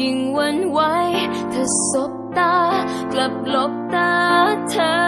ยิ่งวันไหวเธอสบตากลับหลบตาเธอ